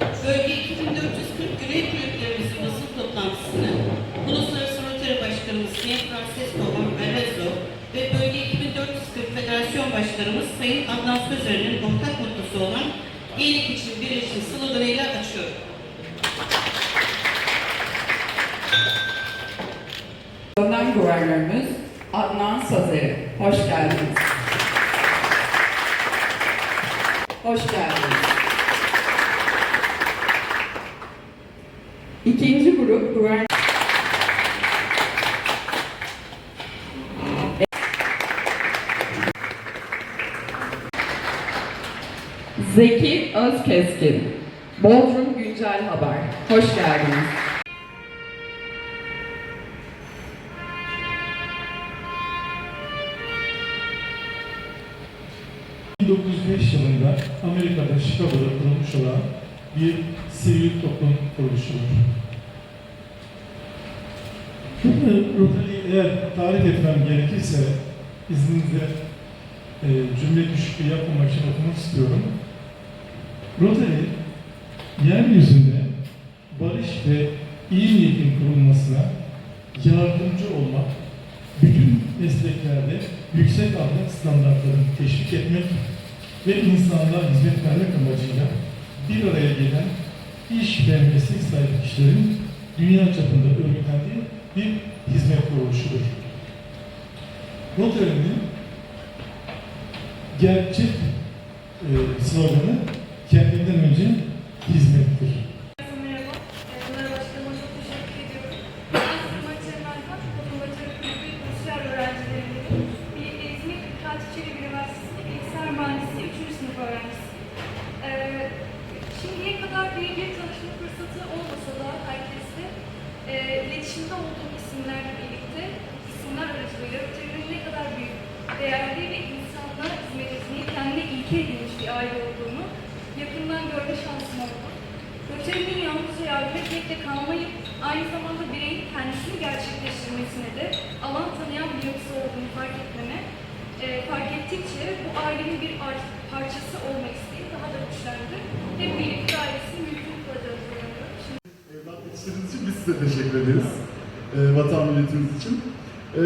Bölge 2440 Güney Kulüplerimizin basın toplantısını Uluslararası Rotary Başkanımız Sayın Francesco Arezzo ve Bölge 2440 Federasyon Başkanımız Sayın Adnan Sözer'in ortak mottosu olan İyilik için birleşin sloganıyla açıyorum. Önden Guvernörümüz Adnan Sazeri. Hoş geldiniz. Hoş geldiniz. İkinci grup Guvernör... Zeki Özkeskin. Bodrum Güncel Haber. Hoş geldiniz. 1905 yılında Amerika'da Chicago'da kurulmuş olan bir sivil toplum kuruluşudur. Rotary'i eğer tarif etmem gerekirse izninizle e, cümle düşüklüğü yapmamak için okumak istiyorum. Rotary, yeryüzünde barış ve iyi niyetin kurulmasına yardımcı olmak, bütün mesleklerde yüksek ahlak standartlarını teşvik etmek ve insanlığa hizmet vermek amacıyla bir araya gelen iş ve meslek sahibi kişilerin dünya çapında örgütlendiği bir hizmet kuruluşudur. Rotary'nin gerçek e, sloganı kendinden önce hizmettir. İletişimde olduğum isimlerle birlikte isimler aracılığıyla Rotary'nin ne kadar büyük, değerli ve insanlara hizmet etmeyi kendine ilke edinmiş bir aile olduğunu yakından görme şansım oldu. Rotary'nin yalnızca yardım etmekle kalmayıp aynı zamanda bireyin kendisini gerçekleştirmesine de alan tanıyan bir yapısı olduğunu fark etmeme, e, fark ettikçe bu ailenin bir ar- parçası olmak isteği daha da güçlendi. Hep birlikte ailesini mümkün. Şimdi Evlat yetiştirdiğiniz için biz size teşekkür ederiz. Ee, vatan milletimiz için. Ee,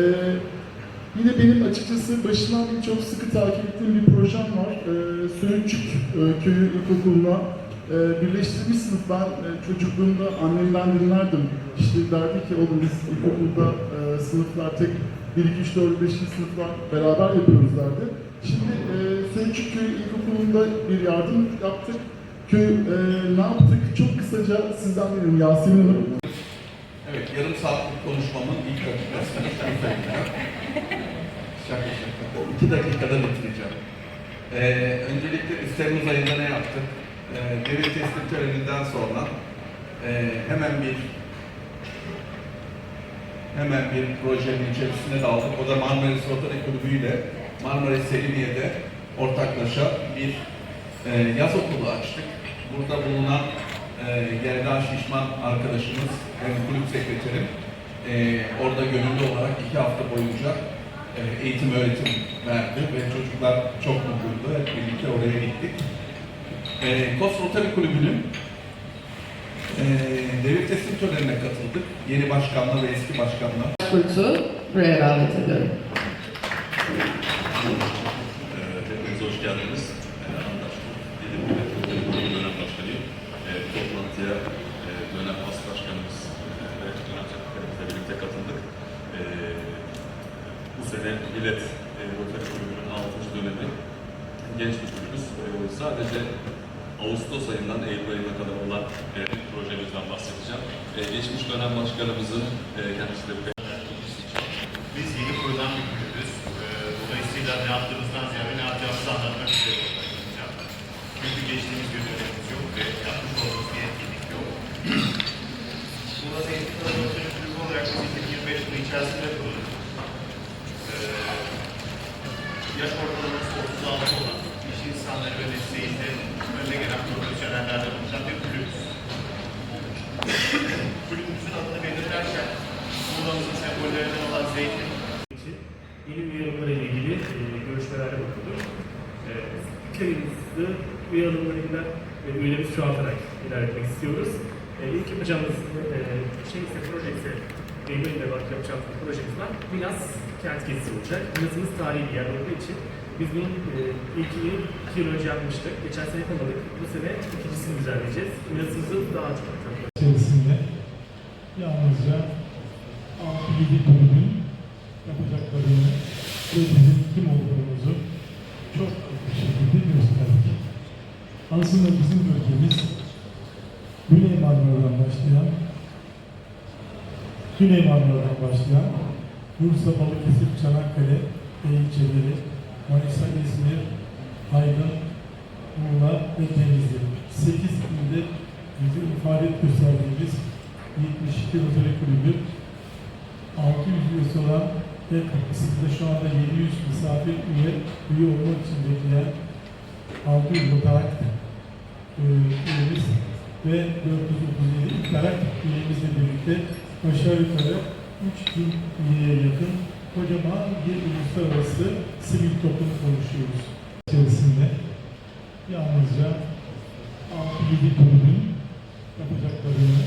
yine benim açıkçası başından beri çok sıkı takip ettiğim bir projem var. Ee, Söğütçük e, Köyü İlkokulu'na e, birleştirilmiş sınıf. Ben e, çocukluğumda annemden dinlerdim. İşte derdi ki oğlum biz ilkokulda e, sınıflar tek 1, 2, 3, 4, 5. sınıflar beraber yapıyoruz derdi. Şimdi e, Söğütçük Köyü İlkokulu'nda bir yardım yaptık. Köy e, ne yaptık? Çok kısaca sizden dinleyelim Yasemin Hanım. Yarım saatlik konuşmamın ilk dakikasını şaka. Şaka şaka. İki dakikada bitireceğim. Ee, öncelikle biz Temmuz ayında ne yaptık? Ee, devir teslim töreninden sonra e, hemen bir hemen bir projenin içerisine daldık. O da Marmaris Rotary Kulübü ile Marmaris Selimiye'de ortaklaşa bir e, yaz okulu açtık. Burada bulunan e, Yelda Şişman arkadaşımız, hem kulüp sekreterim, e, orada gönüllü olarak iki hafta boyunca e, eğitim öğretim verdi ve çocuklar çok mutluydu. Hep birlikte oraya gittik. E, Kos Rotary Kulübü'nün e, devir teslim törenine katıldık. Yeni başkanla ve eski başkanla. Kurt'u buraya davet ediyorum. Ee, Hepiniz hoş geldiniz. Ee, Andaş Dedim Milletvekili Grubu Dönem Başkanıyım. Ee, bu toplantıya e, dönem as başkanımız e, ve birlikte katıldık. Ee, bu sene Millet e, Rotary Kulübü'nün 6. dönemi genç bir kulübüz. Ee, sadece Ağustos ayından Eylül ayına kadar olan e, bir projemizden bahsedeceğim. Ee, geçmiş dönem başkanımızın e, kendisi de bu Biz yeni kurulan bir kulübüz. Ee, Dolayısıyla ne yaptığımızdan ziyade ne yapacağımızı anlatmak istiyorum. Çünkü geçtiğimiz bir dönemimiz yok ve yapmış olduğumuz bir etkinlik yok. Muğla Eğitim Koordinatörü Kulübü olarak biz 2025 yılı içerisinde kurulduk. Ee, yaş ortalaması 36 olan, iş insanları ve mesleğinde önde gelen profesyonellerle bulunan bir kulübüz. Kulübümüzün adını belirlerken Muğla'mızın sembollerinden olan zeytin yeni üye alımlarıyla ilgili e, görüşmelerde bakılır. E, köyümüzde üye alımlarıyla ve üyelerimiz çoğaltarak ilerletmek istiyoruz. E, ilk yapacağımız e, şey ise proje ise elimde bak yapacağımız bir projemiz var. Milas kent gezisi olacak. Milas'ımız tarihi bir yer olduğu için biz bunun e, ilkini iki yıl önce yapmıştık. Geçen sene yapamadık. Bu sene ikincisini düzenleyeceğiz. Milas'ımızı daha çok tanıtmak içerisinde yalnızca 6-7 kulübün yapacaklarını ve bizim kim olduğumuzu çok bir şekilde gösterdik. Aslında bizim bölgemiz Güney Marmara'dan başlayan Güney Marmara'dan başlayan Bursa, Balıkesir, Çanakkale ve ilçeleri, Manisa, İzmir, Aydın, Muğla ve Denizli. 8 ilde bizim faaliyet gösterdiğimiz 72 Rotary Kulübü 600 üyesi olan ve kapısında şu anda 700 misafir üye, üye olmak için bekleyen 600 Rotary üyemiz ve 437 İlkarak üyemizle birlikte aşağı yukarı 3000 üyeye yakın kocaman bir uluslararası sivil toplum konuşuyoruz. İçerisinde yalnızca 6-7 kulübün yapacaklarını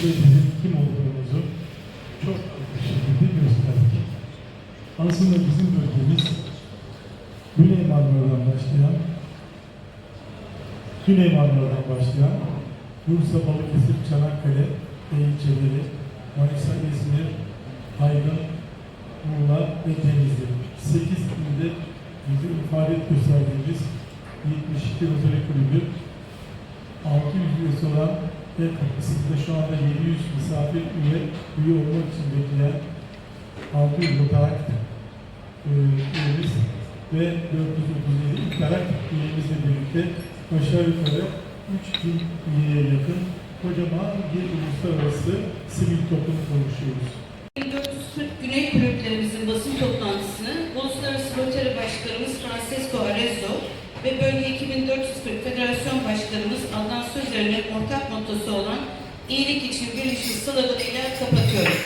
ve bizim kim olduğumuzu çok bir şekilde gösterdik. Aslında bizim bölgemiz Güney Marmara'dan başlayan Güney Marmara'dan başlayan Bursa, Balıkesir, Çanakkale ve ilçeleri, Manisa, İzmir, Aydın, Muğla ve Denizli. 8 ilde bizim faaliyet gösterdiğimiz 72 Rotary Kulübü 600 üyesi olan ve kapısında şu anda 700 misafir üye, üye olmak için bekleyen 600 Rotary e, üyemiz ve 437 İlkarak üyemizle birlikte aşağı yukarı 3000 üyeye yakın kocaman bir uluslararası sivil toplum konuşuyoruz. 1440 Güney Kulüplerimizin basın toplantısını Uluslararası Rotary Başkanımız Francesco Arezzo ve Bölge 2440 Federasyon Başkanımız Adnan Sözer'in ortak mottosu olan iyilik için birleşim sloganıyla kapatıyorum.